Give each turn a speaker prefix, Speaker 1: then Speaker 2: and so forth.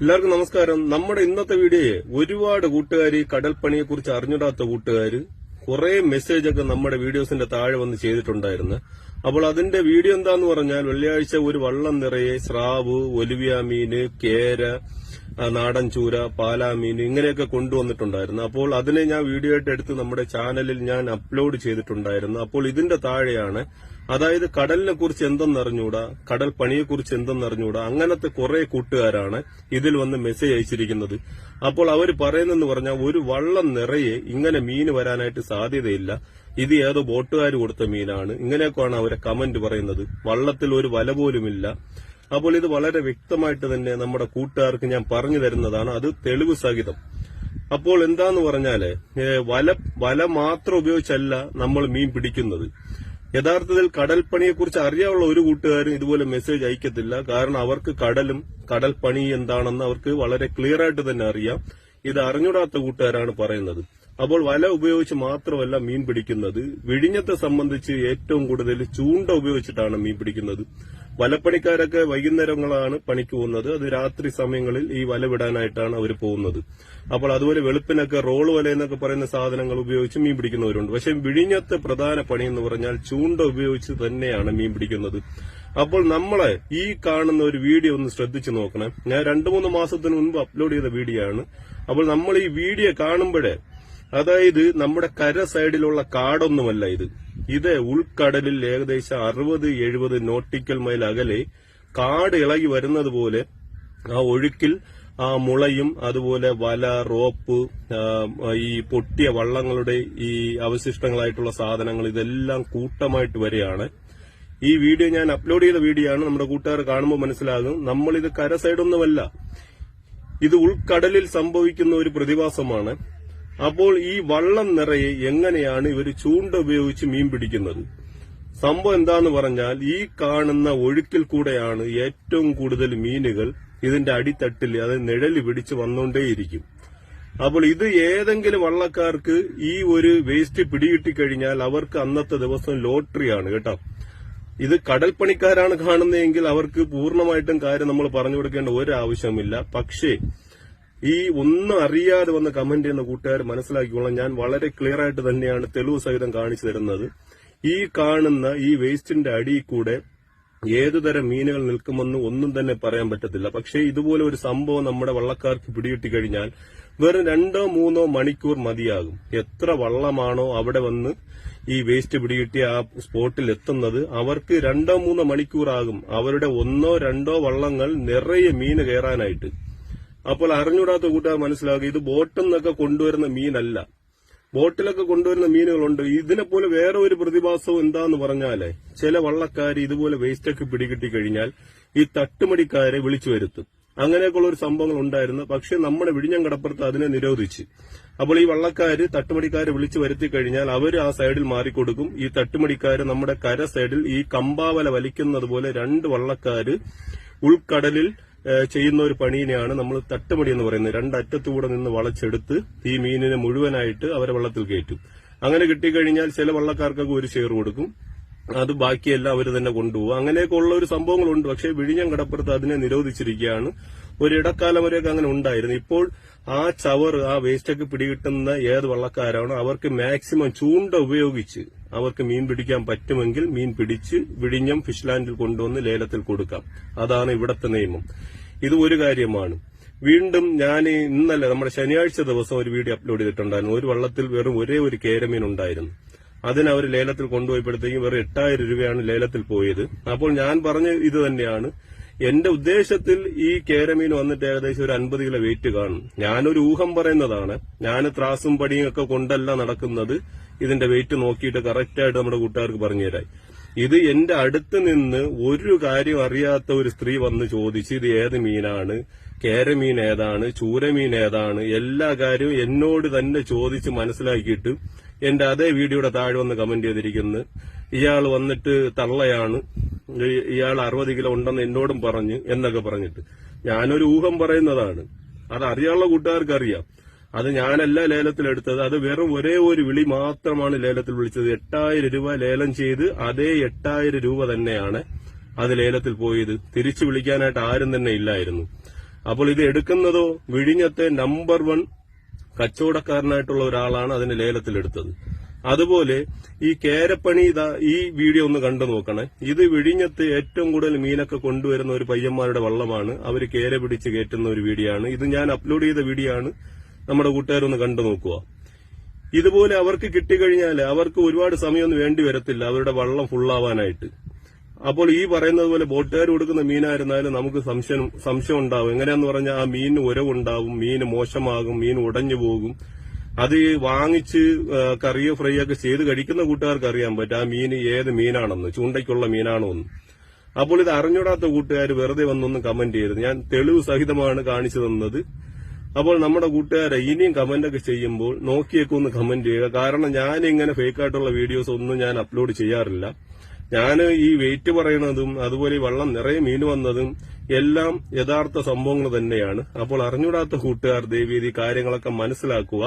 Speaker 1: എല്ലാവർക്കും നമസ്കാരം. നമ്മുടെ ഇന്നത്തെ വീഡിയോയെ ഒരുപാട് കൂട്ടുകാർ കടൽപ്പണിയെ കുറിച്ച് അറിഞ്ഞിടാത്ത കൂട്ടുകാർ കുറെ മെസ്സേജ് ഒക്കെ നമ്മുടെ വീഡിയോസിന്റെ താഴെ വന്ന് ചെയ്തിട്ടുണ്ടായിരുന്നു. അപ്പോൾ അതിന്റെ വീഡിയോ എന്താന്ന് പറഞ്ഞാൽ വെള്ളിയാഴ്ച ഒരു വള്ളം നിറയെ സ്രാവ് ഒലിവിയ മീന് കേര നാടൻ ചൂര പാലാ മീൻ ഇങ്ങനെയൊക്കെ കൊണ്ടുവന്നിട്ടുണ്ടായിരുന്നു. അപ്പോൾ അതിനെ ഞാൻ വീഡിയോ ആയിട്ട് എടുത്ത് നമ്മുടെ ചാനലിൽ ഞാൻ അപ്ലോഡ് ചെയ്തിട്ടുണ്ടായിരുന്നു. അപ്പോൾ ഇതിന്റെ താഴെയാണ് അതായത് കടലിനെ കുറിച്ച് എന്തെന്നറിഞ്ഞൂടാ കടൽ പണിയെ കുറിച്ച് എന്തെന്നറിഞ്ഞൂടാ അങ്ങനത്തെ കുറെ കൂട്ടുകാരാണ് ഇതിൽ വന്ന് മെസ്സേജ് അയച്ചിരിക്കുന്നത്. അപ്പോൾ അവർ പറയുന്നെന്ന് പറഞ്ഞാൽ ഒരു വള്ളം നിറയെ ഇങ്ങനെ മീൻ വരാനായിട്ട് സാധ്യതയില്ല. ഇത് ഏതോ ബോട്ടുകാർ കൊടുത്ത മീനാണ്. ഇങ്ങനെയൊക്കെയാണ് അവരെ കമന്റ് പറയുന്നത്. വള്ളത്തിൽ ഒരു വല പോലുമില്ല. അപ്പോൾ ഇത് വളരെ വ്യക്തമായിട്ട് തന്നെ നമ്മുടെ കൂട്ടുകാർക്ക് ഞാൻ പറഞ്ഞു തരുന്നതാണ്. അത് തെളിവ് സഹിതം. അപ്പോൾ എന്താന്ന് പറഞ്ഞാൽ വല വല മാത്രം ഉപയോഗിച്ചല്ല നമ്മൾ മീൻ പിടിക്കുന്നത്. യഥാർത്ഥത്തിൽ കടൽപ്പണിയെ കുറിച്ച് അറിയാനുള്ള ഒരു കൂട്ടുകാരും ഇതുപോലെ മെസ്സേജ് അയക്കത്തില്ല. കാരണം അവർക്ക് കടലും കടൽപ്പണി പണി എന്താണെന്ന് അവർക്ക് വളരെ ക്ലിയർ ആയിട്ട് തന്നെ അറിയാം. ഇത് അറിഞ്ഞൂടാത്ത കൂട്ടുകാരാണ് പറയുന്നത്. അപ്പോൾ വല ഉപയോഗിച്ച് മാത്രമല്ല മീൻ പിടിക്കുന്നത്. വിഴിഞ്ഞത്തെ സംബന്ധിച്ച് ഏറ്റവും കൂടുതൽ ചൂണ്ട ഉപയോഗിച്ചിട്ടാണ് മീൻ പിടിക്കുന്നത്. വലപ്പണിക്കാരൊക്കെ വൈകുന്നേരങ്ങളാണ് പണിക്ക് പോകുന്നത്. അത് രാത്രി സമയങ്ങളിൽ ഈ വല വിടാനായിട്ടാണ് അവർ പോകുന്നത്. അപ്പോൾ അതുപോലെ വെളുപ്പിനൊക്കെ റോൾ വല എന്നൊക്കെ പറയുന്ന സാധനങ്ങൾ ഉപയോഗിച്ച് മീൻ പിടിക്കുന്നവരുണ്ട്. പക്ഷെ വിഴിഞ്ഞത്തെ പ്രധാന പണി എന്ന് പറഞ്ഞാൽ ചൂണ്ട ഉപയോഗിച്ച് തന്നെയാണ് മീൻ പിടിക്കുന്നത്. അപ്പോൾ നമ്മളെ ഈ കാണുന്ന ഒരു വീഡിയോ ഒന്ന് ശ്രദ്ധിച്ചു നോക്കണേ. ഞാൻ രണ്ടു മൂന്ന് മാസത്തിന് മുൻപ് അപ്ലോഡ് ചെയ്ത വീഡിയോ ആണ് അപ്പോൾ നമ്മൾ ഈ വീഡിയോ കാണുമ്പോഴേ അതായത് നമ്മുടെ കര സൈഡിലുള്ള കാടൊന്നുമല്ല ഇത്. ഇത് ഉൾക്കടലിൽ ഏകദേശം അറുപത് എഴുപത് നോട്ടിക്കൽ മൈൽ അകലെ കാട് ഇളകി വരുന്നത് പോലെ ആ ഒഴുക്കിൽ ആ മുളയും അതുപോലെ വല റോപ്പ് ഈ പൊട്ടിയ വള്ളങ്ങളുടെ ഈ അവശിഷ്ടങ്ങളായിട്ടുള്ള സാധനങ്ങൾ ഇതെല്ലാം കൂട്ടമായിട്ട് വരികയാണ്. ഈ വീഡിയോ ഞാൻ അപ്ലോഡ് ചെയ്ത വീഡിയോ ആണ്. നമ്മുടെ കൂട്ടുകാർ കാണുമ്പോൾ മനസ്സിലാകും. നമ്മളിത് കര സൈഡൊന്നുമല്ല. ഇത് ഉൾക്കടലിൽ സംഭവിക്കുന്ന ഒരു പ്രതിഭാസമാണ്. അപ്പോൾ ഈ വള്ളം നിറയെ എങ്ങനെയാണ് ഇവർ ചൂണ്ട ഉപയോഗിച്ച് മീൻ പിടിക്കുന്നത്? സംഭവം എന്താന്ന് പറഞ്ഞാൽ ഈ കാണുന്ന ഒഴുക്കിൽ കൂടെയാണ് ഏറ്റവും കൂടുതൽ മീനുകൾ ഇതിന്റെ അടിത്തട്ടിൽ അത് നിഴൽ പിടിച്ച് വന്നുകൊണ്ടേയിരിക്കും അപ്പോൾ ഇത് ഏതെങ്കിലും വള്ളക്കാർക്ക് ഈ ഒരു വേസ്റ്റ് പിടികിട്ടിക്കഴിഞ്ഞാൽ അവർക്ക് അന്നത്തെ ദിവസം ലോട്ടറിയാണ് കേട്ടോ. ഇത് കടൽപ്പണിക്കാരാണ് കാണുന്നതെങ്കിൽ അവർക്ക് പൂർണമായിട്ടും കാര്യം നമ്മൾ പറഞ്ഞു കൊടുക്കേണ്ട ഒരാവശ്യമില്ല. പക്ഷേ ഈ ഒന്നും അറിയാതെ വന്ന കമന്റ് ചെയ്യുന്ന കൂട്ടുകാർ മനസ്സിലാക്കിക്കോളാം. ഞാൻ വളരെ ക്ലിയർ ആയിട്ട് തന്നെയാണ് തെളിവ് സഹിതം കാണിച്ചു തരുന്നത്. ഈ കാണുന്ന ഈ വേസ്റ്റിന്റെ അടിയിൽ കൂടെ ഏതുതരം മീനുകൾ നിൽക്കുമെന്ന് ഒന്നും തന്നെ പറയാൻ പറ്റത്തില്ല. പക്ഷേ ഇതുപോലെ ഒരു സംഭവം നമ്മുടെ വള്ളക്കാർക്ക് പിടികിട്ടി കഴിഞ്ഞാൽ വെറും രണ്ടോ മൂന്നോ മണിക്കൂർ മതിയാകും. എത്ര വള്ളമാണോ അവിടെ വന്ന് ഈ വേസ്റ്റ് പിടികിട്ടി ആ സ്പോട്ടിൽ എത്തുന്നത്. അവർക്ക് രണ്ടോ മൂന്നോ മണിക്കൂറാകും. അവരുടെ ഒന്നോ രണ്ടോ വള്ളങ്ങൾ നിറയെ മീന് കയറാനായിട്ട്. അപ്പോൾ അറിഞ്ഞൂടാത്ത കൂട്ടുകാർ മനസ്സിലാക്കുക ഇത് ബോട്ടിൽ നിന്നൊക്കെ കൊണ്ടുവരുന്ന മീനല്ല. ബോട്ടിലൊക്കെ കൊണ്ടുവരുന്ന മീനുകളുണ്ട്. ഇതിനെപ്പോലെ വേറെ ഒരു പ്രതിഭാസവും എന്താന്ന് പറഞ്ഞാൽ ചില വള്ളക്കാർ ഇതുപോലെ വേസ്റ്റൊക്കെ പിടികിട്ടി കഴിഞ്ഞാൽ ഈ തട്ടുമടിക്കാരെ വിളിച്ചു വരുത്തും. അങ്ങനെയൊക്കെയുള്ള ഒരു സംഭവങ്ങൾ ഉണ്ടായിരുന്നു. പക്ഷെ നമ്മുടെ വിഴിഞ്ഞം കടപ്പുറത്ത് അതിനെ നിരോധിച്ച്. അപ്പോൾ ഈ വള്ളക്കാര് തട്ടുമടിക്കാരെ വിളിച്ചു വരുത്തി കഴിഞ്ഞാൽ അവർ ആ സൈഡിൽ മാറിക്കൊടുക്കും. ഈ തട്ടുമടിക്കാര് നമ്മുടെ കര സൈഡിൽ ഈ കമ്പാവല വലിക്കുന്നത് പോലെ രണ്ട് വള്ളക്കാര് ഉൾക്കടലിൽ ചെയ്യുന്ന ഒരു പണീനെയാണ് നമ്മൾ തട്ടുമടി എന്ന് പറയുന്നത്. രണ്ടറ്റത്തുകൂടെ നിന്ന് വളച്ചെടുത്ത് ഈ മീനിനെ മുഴുവനായിട്ട് അവരെ വെള്ളത്തിൽ കയറ്റും. അങ്ങനെ കിട്ടിക്കഴിഞ്ഞാൽ ചില വള്ളക്കാർക്കൊക്കെ ഒരു ഷെയർ കൊടുക്കും. അത് ബാക്കിയെല്ലാം അവർ തന്നെ കൊണ്ടുപോകും. അങ്ങനെയൊക്കെ ഉള്ള ഒരു സംഭവങ്ങളുണ്ട്. പക്ഷേ വിഴിഞ്ഞം കടപ്പുറത്ത് അതിനെ നിരോധിച്ചിരിക്കുകയാണ്. ഒരു ഇടക്കാലം വരെയൊക്കെ അങ്ങനെ ഉണ്ടായിരുന്നു. ഇപ്പോൾ ആ ചവർ ആ വേസ്റ്റൊക്കെ പിടികിട്ടുന്ന ഏത് വള്ളക്കാരാണോ അവർക്ക് മാക്സിമം ചൂണ്ട ഉപയോഗിച്ച് അവർക്ക് മീൻ പിടിക്കാൻ പറ്റുമെങ്കിൽ മീൻ പിടിച്ച് വിഴിഞ്ഞം ഫിഷ്ലാൻഡിൽ കൊണ്ടുവന്ന് ലേലത്തിൽ കൊടുക്കാം. അതാണ് ഇവിടത്തെ നിയമം. ഇത് ഒരു കാര്യമാണ്. വീണ്ടും ഞാൻ ഇന്നലെ നമ്മുടെ ശനിയാഴ്ച ദിവസം ഒരു വീഡിയോ അപ്ലോഡ് ചെയ്തിട്ടുണ്ടായിരുന്നു. ഒരു വള്ളത്തിൽ വെറും ഒരേ ഒരു കേരമീൻ ഉണ്ടായിരുന്നു. അതിന് അവർ ലേലത്തിൽ കൊണ്ടുപോയപ്പോഴത്തേക്കും വെറും എട്ടായിരം രൂപയാണ് ലേലത്തിൽ പോയത്. അപ്പോൾ ഞാൻ പറഞ്ഞ ഇത് തന്നെയാണ്. എന്റെ ഉദ്ദേശത്തിൽ ഈ കേരമീൻ വന്നിട്ട് ഏകദേശം ഒരു അൻപത് കിലോ വെയിറ്റ് കാണും. ഞാനൊരു ഊഹം പറയുന്നതാണ്. ഞാൻ ത്രാസും പടിയും ഒക്കെ കൊണ്ടല്ല നടക്കുന്നത്. ഇതിന്റെ വെയിറ്റ് നോക്കിയിട്ട് കറക്റ്റായിട്ട് നമ്മുടെ കൂട്ടുകാർക്ക് പറഞ്ഞുതരായി ഇത് എന്റെ അടുത്ത് നിന്ന് ഒരു കാര്യം അറിയാത്ത ഒരു സ്ത്രീ വന്ന് ചോദിച്ച് ഇത് ഏത് മീനാണ് കേരമീൻ ഏതാണ് ചൂരമീൻ ഏതാണ് എല്ലാ കാര്യവും എന്നോട് തന്നെ ചോദിച്ച് മനസ്സിലാക്കിയിട്ട് എന്റെ അതേ വീഡിയോയുടെ താഴെ വന്ന് കമന്റ് ചെയ്തിരിക്കുന്നു. ഇയാൾ വന്നിട്ട് തള്ളയാണ്. ഇയാൾ അറുപത് കിലോ ഉണ്ടെന്ന് എന്നോടും പറഞ്ഞു എന്നൊക്കെ പറഞ്ഞിട്ട്. ഞാനൊരു ഊഹം പറയുന്നതാണ്. അത് അറിയാനുള്ള കൂട്ടുകാർക്ക് അറിയാം അത് ഞാനല്ല ലേലത്തിലെടുത്തത് അത് വെറും ഒരേ ഒരു വിളി മാത്രമാണ് ലേലത്തിൽ വിളിച്ചത്. എട്ടായിരം രൂപ ലേലം ചെയ്ത് അതേ എട്ടായിരം രൂപ തന്നെയാണ് അത് ലേലത്തിൽ പോയത്. തിരിച്ചു വിളിക്കാനായിട്ട് ആരും തന്നെ ഇല്ലായിരുന്നു. അപ്പോൾ ഇത് എടുക്കുന്നതോ വിഴിഞ്ഞത്തെ നമ്പർ വൺ കച്ചവടക്കാരനായിട്ടുള്ള ഒരാളാണ് അതിന് ലേലത്തിലെടുത്തത് അതുപോലെ ഈ കേരപ്പണി ഈ വീഡിയോ ഒന്ന് കണ്ടു നോക്കണേ. ഇത് വിഴിഞ്ഞത്ത് ഏറ്റവും കൂടുതൽ മീനൊക്കെ കൊണ്ടുവരുന്ന ഒരു പയ്യന്മാരുടെ വള്ളമാണ്. അവർ കേര പിടിച്ച് കയറ്റുന്ന ഒരു വീഡിയോ ആണ് ഇത് ഞാൻ അപ്ലോഡ് ചെയ്ത വീഡിയോ ആണ് നമ്മുടെ കൂട്ടുകാരൊന്ന് കണ്ടു നോക്കുക. ഇതുപോലെ അവർക്ക് കിട്ടിക്കഴിഞ്ഞാൽ അവർക്ക് ഒരുപാട് സമയമൊന്നും വേണ്ടി വരത്തില്ല. അവരുടെ വള്ളം ഫുള്ളാവാനായിട്ട്. അപ്പോൾ ഈ പറയുന്നത് പോലെ ബോട്ടുകാർ കൊടുക്കുന്ന മീനായിരുന്നാലും നമുക്ക് സംശയം സംശയം ഉണ്ടാവും. എങ്ങനെയാന്ന് പറഞ്ഞാൽ ആ മീനിന് ഉരവുണ്ടാവും മീൻ മോശമാകും മീൻ ഉടഞ്ഞു പോകും. അത് വാങ്ങിച്ച് കറിയോ ഫ്രൈ ഒക്കെ ചെയ്ത് കഴിക്കുന്ന കൂട്ടുകാർക്ക് അറിയാൻ പറ്റും. ആ മീൻ ഏത് മീനാണെന്ന് ചൂണ്ടയ്ക്കുള്ള മീനാണോ എന്ന് അപ്പോൾ ഇത് അറിഞ്ഞൂടാത്ത കൂട്ടുകാർ വെറുതെ വന്നൊന്ന് കമന്റ് ചെയ്യരുത്. ഞാൻ തെളിവ് സഹിതമാണ് കാണിച്ചു തന്നത്. അപ്പോൾ നമ്മുടെ കൂട്ടുകാരെ ഇനിയും കമന്റ് ഒക്കെ ചെയ്യുമ്പോൾ നോക്കിയൊക്കെ ഒന്ന് കമന്റ് ചെയ്യുക. കാരണം ഞാൻ ഇങ്ങനെ ഫേക്കായിട്ടുള്ള വീഡിയോസ് ഒന്നും ഞാൻ അപ്ലോഡ് ചെയ്യാറില്ല. ഞാൻ ഈ വെയിറ്റ് പറയുന്നതും അതുപോലെ വെള്ളം നിറയെ മീൻ വന്നതും എല്ലാം യഥാർത്ഥ സംഭവങ്ങൾ തന്നെയാണ്. അപ്പോൾ അറിഞ്ഞൂടാത്ത കൂട്ടുകാർ ദേവീതി കാര്യങ്ങളൊക്കെ മനസ്സിലാക്കുക.